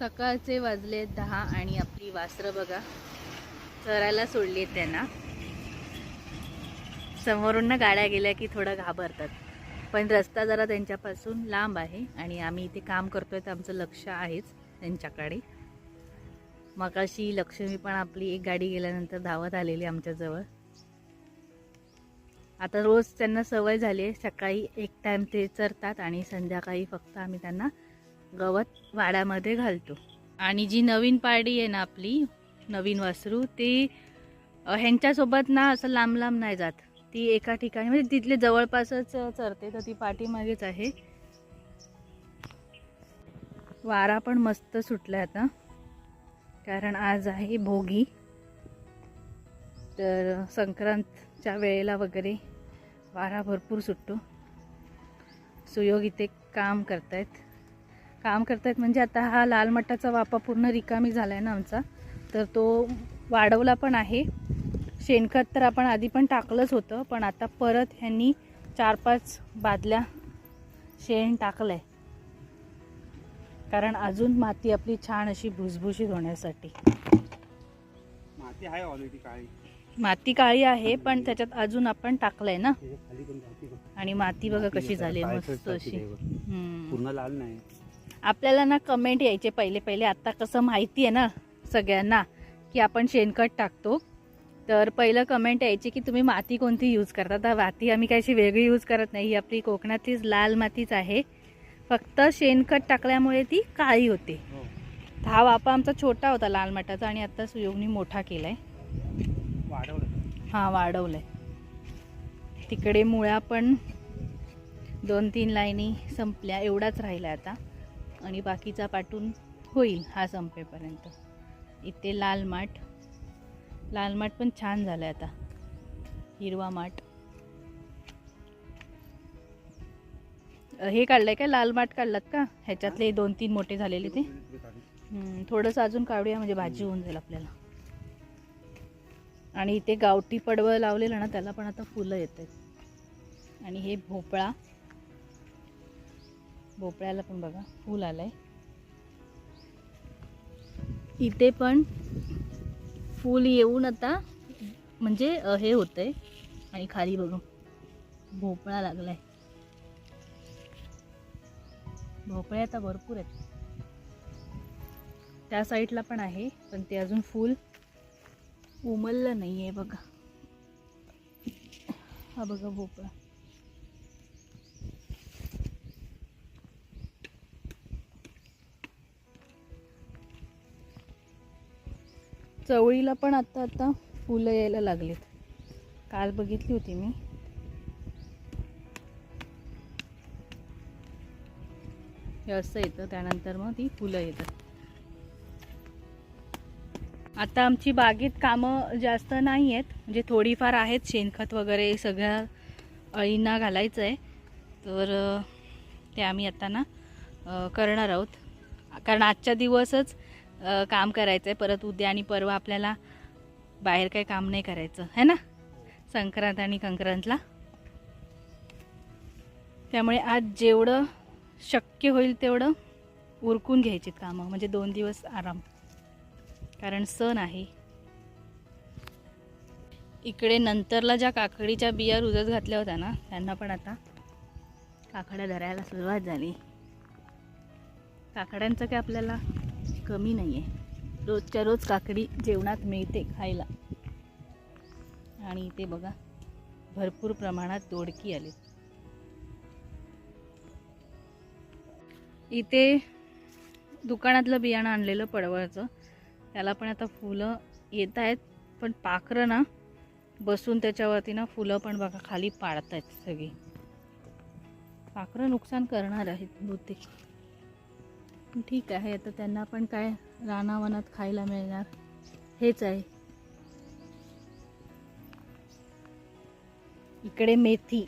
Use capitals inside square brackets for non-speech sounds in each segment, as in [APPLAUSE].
सकाळचे वाजले दहा आणि आपली वासरं बघा. चरायला सोडली आहेत त्यांना. समोरून ना गाड्या गेल्या की थोडं घाबरतात. पण रस्ता जरा त्यांच्यापासून लांब आहे आणि आम्ही इथे काम करतोय तर आमचं लक्ष आहेच त्यांच्याकडे. मगाशी लक्ष्मी पण आपली एक गाडी गेल्यानंतर धावत आलेली आमच्याजवळ आता रोज त्यांना सवय झाली आहे सकाळी एक टाईम ते चरतात आणि संध्याकाळी फक्त आम्ही त्यांना गवत वाड्यामध्ये घालतो. आणि जी नवीन पाडी आहे ना आपली नवीन वासरू ती ह्यांच्यासोबत ना असं लांब लांब नाही जात. ती एका ठिकाणी म्हणजे तिथले जवळपासच चरते. तर ती पाठीमागेच आहे. वारा पण मस्त सुटला आता. कारण आज आहे भोगी. तर संक्रांतच्या वेळेला वगैरे वारा भरपूर सुटतो. सुयोग इथे काम करतायत. काम करतायत. म्हणजे आता हा लाल मटाचा वापा पूर्ण रिकामी झाला आहे ना आमचा. तर तो वाढवला पण आहे. शेणखत तर आपण आधी पण टाकलंच होतं पण आता परत ह्यांनी चार पाच बादल्या शेण टाकलं आहे कारण अजून माती आपली छान अशी भुसभुशीत होण्यासाठी. माती आहे ऑलरेडी काळी. माती काळी आहे पण त्याच्यात अजून आपण टाकलंय ना. आणि माती बघा कशी झाली मस्त अशी. पूर्ण लाल नाही. आपल्याला ना कमेंट यायचे पहिले पहिले. आता कसं माहिती आहे ना सगळ्यांना की आपण शेणखत टाकतो. तर पहिलं कमेंट यायची की तुम्ही माती कोणती यूज करता? तर माती आम्ही काही अशी वेगळी यूज करत नाही. ही आपली कोकणातलीच लाल मातीच आहे. फक्त शेणखत टाकल्यामुळे ती काळी होते. हा. वापा आमचा छोटा होता लाल माठाचा आणि आता सुयोगनी मोठा केलाय. वाढवलं. हा वाढवलाय. तिकडे मुळ्या पण दोन तीन लाईनी संपल्या. एवढाच राहिला आता. आणि बाकीचा पाठून होईल हा संपेपर्यंत. इथे लाल माठ. लाल माठ पण छान झालाय आता. हिरवा माठ. हे काढलंय काय? लाल माठ काढलात का? ह्याच्यातले दोन तीन मोठे झालेले ते? थोडंसं अजून काढूया म्हणजे भाजी होऊन जाईल आपल्याला. आणि इथे गावठी पडवळ लावलेलं ना त्याला पण आता फुलं येत आहेत. आणि हे भोपळा. भोपळ्याला पण बघा फूल आलंय. इथे पण फूल येऊन आता म्हणजे हे हे होतंय. आणि खाली बघू भोपळा लागलाय. भोपळे आता भरपूर आहेत. त्या साईडला पण आहे पण ते अजून फूल उमललं नाही आहे बघा. हा बघा भोपळा. चवळीला पण आता आता फुलं यायला लागलीत. काल बघितली होती मी. हे असं येतं त्यानंतर मग ती फुलं येतात. आता आमची बागेत कामं जास्त नाही आहेत म्हणजे थोडीफार आहेत शेणखत वगैरे सगळ्या अळींना घालायचं आहे तर ते आम्ही आता ना करणार आहोत. कारण आजच्या दिवसच काम करायचं आहे परत उद्या आणि परवा आपल्याला बाहेर काही काम नाही करायचं. है ना? संक्रांत आणि कंक्रांतला. त्यामुळे आज जेवढं शक्य होईल तेवढं उरकून घ्यायची कामं. म्हणजे दोन दिवस आराम. कारण सण आहे. इकडे नंतरला ज्या काकडीच्या बिया रुजत घातल्या होत्या ना त्यांना पण आता काकड्या धरायला सुरुवात झाली. काकड्यांचं काय आपल्याला कमी नाही आहे रोजच्या रोज काकडी जेवणात मिळते खायला. आणि इथे बघा भरपूर प्रमाणात दोडकी आली इथे दुकानातलं बियाणं आणलेलं पडवळचं. त्याला पण आता फुलं येत आहेत पण पाखरं ना बसून त्याच्यावरती ना फुलं पण बघा खाली पाडत आहेत सगळी. पाखरं नुकसान करणार आहेत बहुतेक. ठीक आहे आता त्यांना पण काय रानावनात खायला मिळणार हेच आहे. इकडे मेथी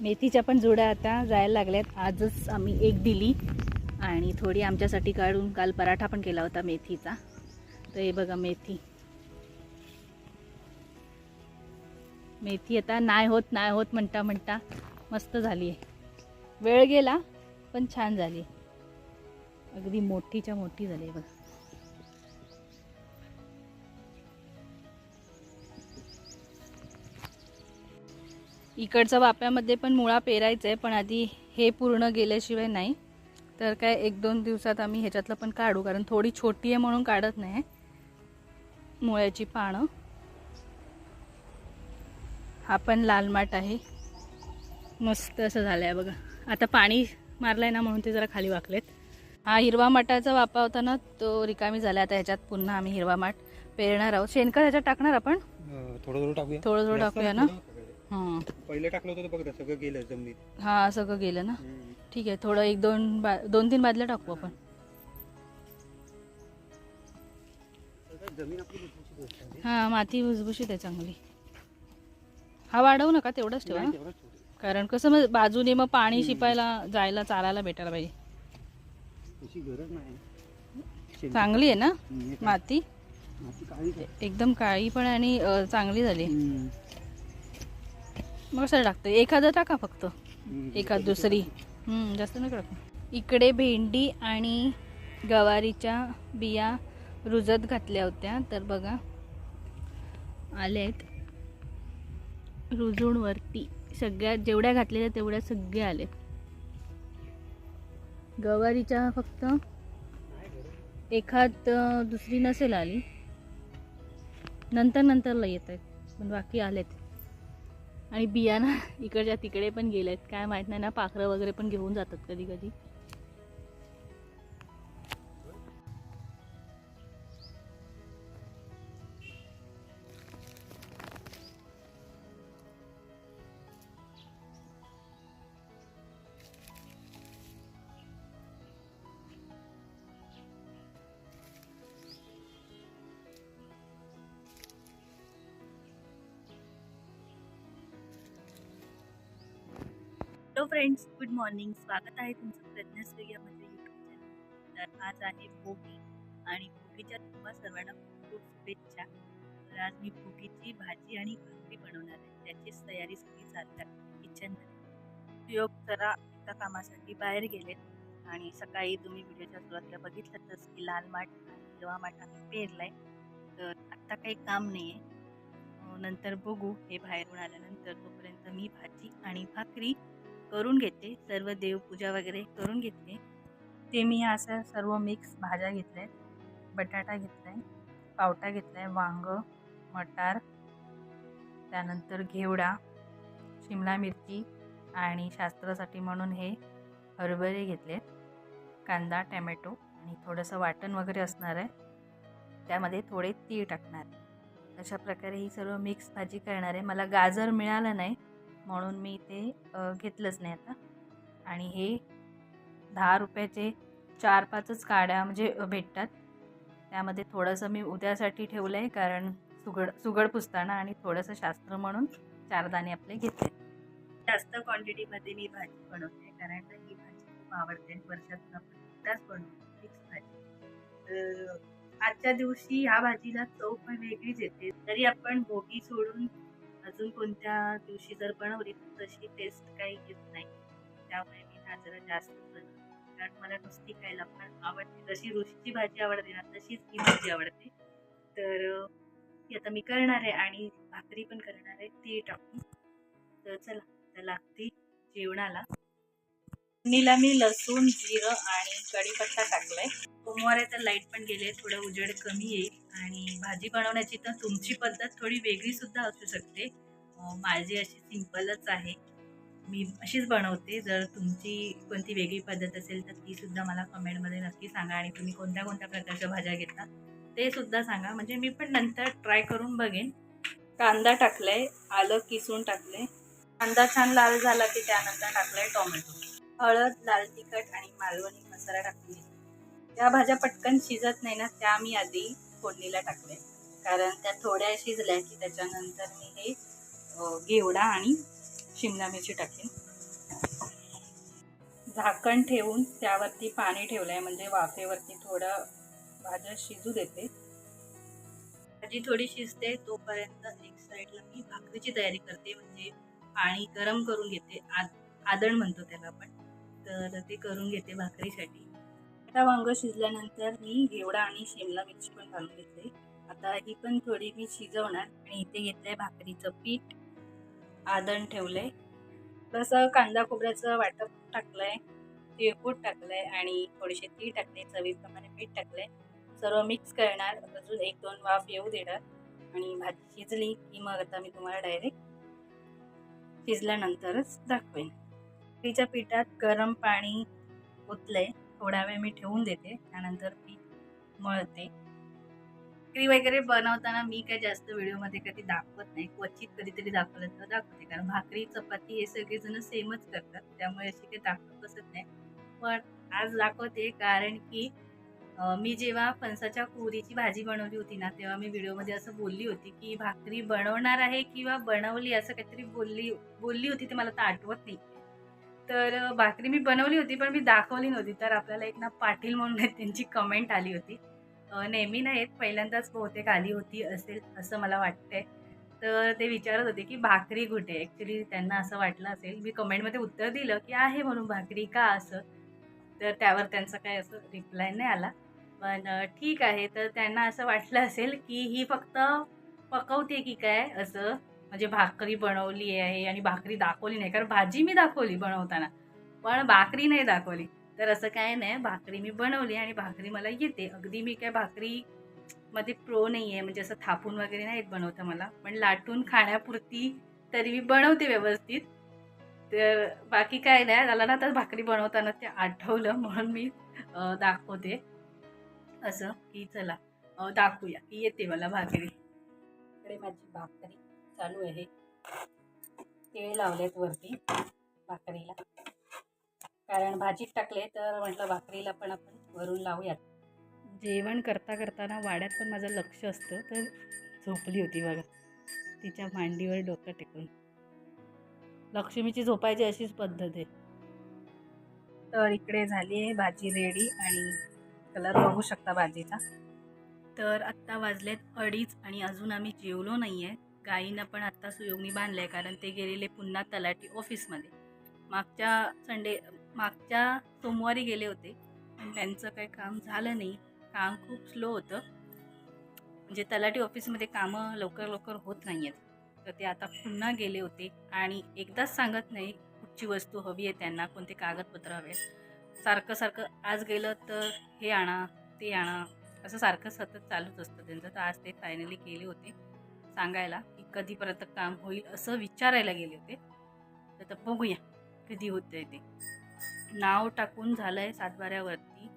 मेथीच्या पण जुड्या आता जायला लागल्यात. आजच आम्ही एक दिली आणि थोडी आमच्यासाठी काढून काल पराठा पण केला होता मेथीचा. तर हे बघा मेथी. मेथी आता नाही होत नाही होत म्हणता म्हणता मस्त झाली आहे वेळ गेला पण छान झाली अगदी मोठीच्या मोठी झाली आहे बघा. इकडच्या वाप्यामध्ये पण मुळा पेरायचा आहे पण आधी हे पूर्ण गेल्याशिवाय नाही. तर काय एक दोन दिवसात आम्ही ह्याच्यातलं पण काढू कारण थोडी छोटी आहे म्हणून काढत नाही. मुळ्याची पानं. हा पण लाल माठ आहे. मस्त असं झालं आहे बघा. आता पाणी मारलंय ना म्हणून ते जरा खाली वाकलेत. हा हिरवा माठाचा वापा होता ना तो रिकामी झाला. आता ह्याच्यात पुन्हा आम्ही हिरवा माठ पेरणार आहोत. शेणखत ह्याच्यात टाकणार आपण? थोडं थोडं टाकूया. थोडं थोडं टाकूया ना. हां पहिले टाकलं होतं बघ सगळं गेलं जमिनीत. हा सगळं गेलं ना. ठीक आहे थोडं एक दोन दोन तीन बादल्या टाकू आपण. हा माती भुसभुशीत आहे चांगली. हा वाढवू नका तेवढंच ठेवा. कारण कसं मग बाजूने मग पाणी शिपायला जायला चालायला भेटायला पाहिजे. तशी गरज नाही. शेण- चांगली आहे ना? माती. एकदम काळी पण आणि चांगली झाली. मग कसं टाकतं एखादं टाका फक्त. एखाद दुसरी. हम्म, जास्त नाही टाका इकडे भेंडी आणि गवारीच्या बिया रुजत घातल्या होत्या. तर बघा. आलेत रुजून वरती. सगळ्या जेवढ्या घातलेल्या तेवढ्या सगळ्या आलेत गवारीच्या फक्त एखाद दुसरी नसेल आली. नंतर नंतरला येत आहेत पण बाकी आलेत. आणि बियाणं इकडच्या तिकडे पण गेले आहेत काय माहीत नाही ना पाखरं वगैरे पण घेऊन जातात कधी कधी. Hello friends good morning. स्वागत आहे तुमचं प्रज्ञाश्री या यूट्यूब चॅनल तर आज आहे भोगी आणि भोगीच्या तुम्हा सर्वांना खूप खूप शुभेच्छा. तर आज मी भोगीची भाजी आणि भाकरी बनवणार आहे. त्याचीच तयारी सगळी चालतात किचनमध्ये योग जरा एका कामासाठी बाहेर गेलेत आणि सकाळी तुम्ही व्हिडिओच्या सुरुवातीला बघितलंच की लाल माठ आणि हिरवा माठ आम्ही पेरलाय. तर आत्ता काही काम नाही आहे नंतर बघू हे बाहेरून आल्यानंतर तोपर्यंत मी भाजी आणि भाकरी करून घेते सर्व देवपूजा वगैरे करून घेते. ते मी असं सर्व मिक्स भाज्या घेतल्या आहेत. बटाटा घेतला आहे पावटा घेतला आहे वांगं मटार त्यानंतर घेवडा शिमला मिरची आणि शास्त्रासाठी म्हणून हे हरभरे घेतले आहेत. कांदा टॅमॅटो आणि थोडंसं वाटण वगैरे असणार आहे. त्यामध्ये थोडे तीळ टाकणार अशा प्रकारे ही सर्व मिक्स भाजी करणार आहे. मला गाजर मिळालं नाही म्हणून मी ते घेतलंच नाही आता. आणि हे दहा रुपयाचे चार पाचच काड्या म्हणजे भेटतात. त्यामध्ये थोडंसं मी उद्यासाठी ठेवलं आहे कारण सुगड सुगड पुसताना आणि थोडंसं शास्त्र म्हणून चार दाणे आपले घेतले. जास्त क्वांटिटीमध्ये मी भाजी बनवते कारण ही भाजी खूप आवडते वर्षात एकदाच बनवतो मिक्स भाजी. आजच्या दिवशी ह्या भाजीला चव पण वेगळीच येते. तरी आपण भोगी सोडून अजून कोणत्या दिवशी जर बनवली तर तशी टेस्ट काही येत नाही. त्यामुळे मी हा जरा जास्त बनवते. कारण मला नुसती खायला पण आवडते. जशी रोजची भाजी आवडते ना तशीच ही भाजी आवडते. तर ती आता मी करणार आहे आणि भाकरी पण करणार आहे. ती टाकून. तर चला आता लागते जेवणाला. फोडणीला मी लसूण जिरं आणि कढीपत्ता टाकलाय. सोमवार तर लाइट पण गेले थोडं उजेड कमी येईल. आणि भाजी बनवण्याची तर तुमची पद्धत थोडी वेगळी सुद्धा असू शकते. माझी अशी सिंपलच आहे. मी अशीच बनवते. जर तुमची कोणती वेगळी पद्धत असेल तर ती सुद्धा मला कमेंटमध्ये नक्की सांगा आणि तुम्ही कोणत्या कोणत्या प्रकारच्या भाज्या घेता ते सुद्धा सांगा. म्हणजे मी पण नंतर ट्राय करून बघेन. कांदा टाकलाय आलं किसून टाकलंय. कांदा छान लाल झाला की त्यानंतर टाकलाय टोमॅटो. हळद लाल तिखट आणि मालवणी मसाला टाकली त्या भाज्या पटकन शिजत नाही ना त्या मी आधी फोडणीला टाकले कारण त्या थोड्या शिजल्या की त्याच्यानंतर मी हे घेवडा आणि शिमला मिरची टाकेन. झाकण ठेवून त्यावरती पाणी ठेवलंय म्हणजे वाफेवरती थोडं भाज्या शिजू देते. भाजी थोडी शिजते तोपर्यंत एक साईडला मी भाकरीची तयारी करते म्हणजे पाणी गरम करून घेते. आद आदण म्हणतो त्याला आपण. तर ते करून घेते भाकरीसाठी. आता वांगं शिजल्यानंतर मी घेवडा आणि शिमला मिरची पण घालून घेते. आता ही पण थोडी मी शिजवणार आणि इथे घेतलंय भाकरीचं पीठ. आदण ठेवलंय. प्लस कांदा खोबऱ्याचं वाटप टाकलंय. तिळकूट टाकलंय आणि थोडेसे तीळ टाकले चवीप्रमाणे मीठ टाकलंय. सर्व मिक्स करणार. अजून एक दोन वाफ येऊ देणार. आणि भाजी शिजली की मग आता मी तुम्हाला डायरेक्ट शिजल्यानंतरच दाखवेन. भाकरीच्या पिठात गरम पाणी ओतलंय. थोडा वेळ मी ठेवून देते. त्यानंतर पीठ मळते. भाकरी वगैरे बनवताना मी काय जास्त व्हिडिओमध्ये कधी दाखवत नाही. क्वचित कधीतरी दाखवलं तर दाखवते. कारण भाकरी चपाती हे सगळेजण सेमच करतात. त्यामुळे अशी काही दाखवत बसत नाही. पण आज दाखवते कारण की मी जेव्हा फणसाच्या कोरीची भाजी बनवली होती ना तेव्हा मी व्हिडिओमध्ये असं बोलली होती की भाकरी बनवणार आहे किंवा बनवली असं काहीतरी बोलली बोलली होती ते मला तर आठवत नाही. तर भाकरी मी बनवली होती पण मी दाखवली नव्हती. तर आपल्याला एक ना पाटील म्हणून त्यांची कमेंट आली होती. नेहमी नाही येत पहिल्यांदाच बहुतेक आली होती असेल असं मला वाटतंय. तर ते विचारत होते की भाकरी कुठे? ॲक्च्युली त्यांना असं वाटलं असेल. मी कमेंटमध्ये उत्तर दिलं की आहे म्हणून भाकरी का असं? तर त्यावर त्यांचा काय असं रिप्लाय नाही आला. पण ठीक आहे. तर त्यांना असं वाटलं असेल की ही फक्त पकवते की काय असं? म्हणजे भाकरी बनवली आहे आणि भाकरी दाखवली नाही कारण भाजी मी दाखवली बनवताना. पण भाकरी नाही दाखवली. तर असं काय नाही भाकरी मी बनवली आणि भाकरी मला येते. अगदी मी काय भाकरी मध्ये प्रो नाही आहे म्हणजे असं थापून वगैरे नाही येत मला. पण लाटून खाण्यापुरती तरी मी बनवते व्यवस्थित. तर बाकी काय नाही मला ना तर भाकरी बनवताना ते आठवलं म्हणून मी दाखवते. असं की चला दाखवूया की येते मला भाकरी. इकडे माझी भाकरी. चालू आहे. तेल लावलेत वरती भाकरीला. कारण भाजीत टाकले तर म्हटलं भाकरीला पण आपण वरून लावूयात. जेवण करता करताना वाड्यात पण माझं लक्ष असतं तर झोपली होती बघा. तिच्या मांडीवर डोकं टेकून. लक्ष्मीची झोपायची अशीच पद्धत आहे. तर इकडे झाली आहे भाजी रेडी आणि कलर बघू शकता भाजीचा. तर आत्ता वाजलेत अडीच आणि अजून आम्ही जेवलो नाही आहे गाईनं पण आत्ता सुयोगनी बांधलं आहे कारण ते गेलेले पुन्हा तलाठी ऑफिसमध्ये. मागच्या संडे मागच्या सोमवारी गेले होते पण त्यांचं काही काम झालं नाही. काम खूप स्लो होतं. म्हणजे तलाठी ऑफिसमध्ये कामं लवकर लवकर होत नाही आहेत तर ते आता पुन्हा गेले होते. आणि एकदाच सांगत नाही कुठची वस्तू हवी आहे त्यांना कोणते कागदपत्र हवे सारखं सारखं आज गेलं तर हे आणा ते आणा असं सारखं सतत चालूच असतं. त्यांचं तर आज ते फायनली गेले होते. सांगायला की कधीपर्यंत काम होईल असं विचारायला गेले होते. तर आता बघूया कधी होते ते. नाव टाकून झालं आहे सातबाऱ्यावरती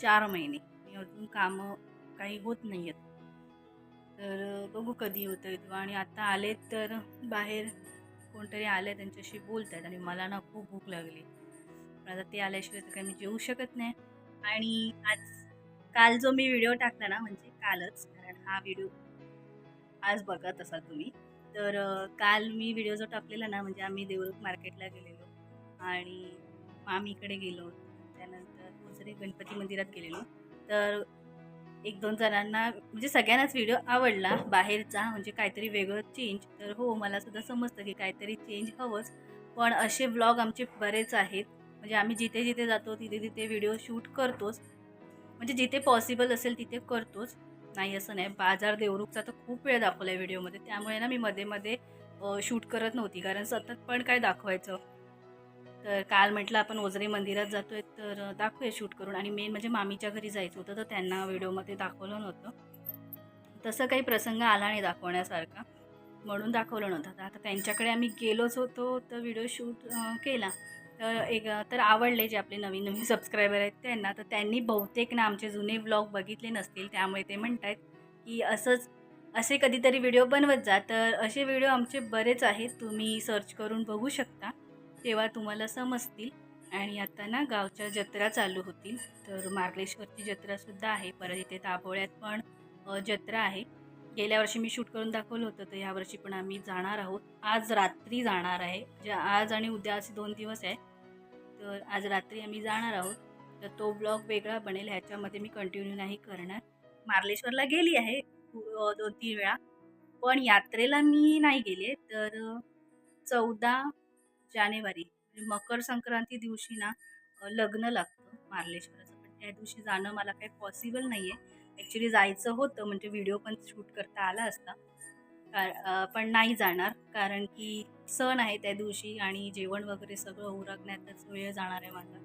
चार महिने. आणि अजून कामं काही होत नाही आहेत तर बघू कधी होतं आहे आणि आता आले तर बाहेर कोणतरी आले त्यांच्याशी बोलत आहेत आणि मला ना खूप भूक लागली. पण आता ते आल्याशिवाय तर काही मी जेवू शकत नाही. आणि आज काल जो मी व्हिडिओ टाकला ना म्हणजे कालच कारण हा व्हिडिओ आज बघत असाल तुम्ही. तर काल मी व्हिडिओ जो टाकलेला ना म्हणजे आम्ही देवरुख मार्केटला गेलेलो आणि मामीकडे गेलो. त्यानंतर दुसरे गणपती मंदिरात गेलेलो. तर एक दोन जणांना म्हणजे सगळ्यांनाच व्हिडिओ आवडला. बाहेरचा म्हणजे काहीतरी वेगळं चेंज तर हो मला सुद्धा समजतं की काहीतरी चेंज हवंच. पण असे व्लॉग आमचे बरेच आहेत. म्हणजे आम्ही जिथे जिथे जातो तिथे तिथे व्हिडिओ शूट करतोच. म्हणजे जिथे पॉसिबल असेल तिथे करतोच. नाही असं नाही. बाजार देवरुखचा तर खूप वेळ दाखवला आहे व्हिडिओमध्ये. त्यामुळे ना मी मध्ये मध्ये शूट करत नव्हती. कारण सतत पण काय दाखवायचं. तर काल म्हटलं आपण ओझरे मंदिरात जातो आहे तर दाखवूया शूट करून. आणि मेन म्हणजे मामीच्या घरी जायचं होतं तर त्यांना व्हिडिओमध्ये दाखवलं नव्हतं. तसं काही प्रसंग आला नाही दाखवण्यासारखा. म्हणून दाखवलं नव्हतं. तर आता त्यांच्याकडे आम्ही गेलोच होतो तर व्हिडिओ शूट केला. तर एक तर आवडले जे आपले नवीन नवीन [LAUGHS] सबस्क्रायबर आहेत त्यांना. तर त्यांनी बहुतेक ना आमचे जुने व्लॉग बघितले नसतील. त्यामुळे ते म्हणत आहेत की असंच असे कधीतरी व्हिडिओ बनवत जा. तर असे व्हिडिओ आमचे बरेच आहेत. तुम्ही सर्च करून बघू शकता. तेव्हा तुम्हाला समजतील. आणि आता ना गावच्या जत्रा चालू होतील. तर मार्लेश्वरची जत्रासुद्धा आहे. परत इथे दाभोळ्यात पण जत्रा आहे. गेल्या वर्षी मी शूट करून दाखवलं होतं तर यावर्षी पण आम्ही जाणार आहोत. आज रात्री जाणार आहे. जे आज आणि उद्या असे दोन दिवस आहे. तर आज रात्री आम्ही जाणार आहोत. तर तो ब्लॉग वेगळा बनेल ह्याच्यामध्ये मी कंटिन्यू नाही करणार. मार्लेश्वरला गेली आहे दोन तीन वेळा. पण यात्रेला मी नाही गेले. तर चौदा जानेवारी म्हणजे मकर संक्रांती दिवशी ना लग्न लागतं मार्लेश्वराचं. पण त्या दिवशी जाणं मला काही पॉसिबल नाही आहे ॲक्च्युली जायचं होतं म्हणजे व्हिडिओ पण शूट करता आला असता. का- पण नाही जाणार कारण की सण आहे त्या दिवशी आणि जेवण वगैरे सगळं उरकण्यातच वेळ जाणार आहे माझा.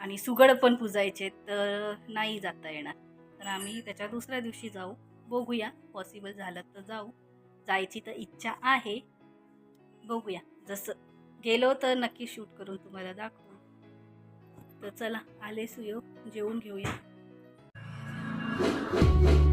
आणि सुगड पण पुजायचे तर नाही जाता येणार. तर आम्ही त्याच्या दुसऱ्या दिवशी जाऊ. बघूया पॉसिबल झालं तर जाऊ. जायची तर इच्छा आहे. बघूया. जसं गेलो तर नक्की शूट करून तुम्हाला दाखवू. तर चला आले सुयो जेवून घेऊया. Thank you.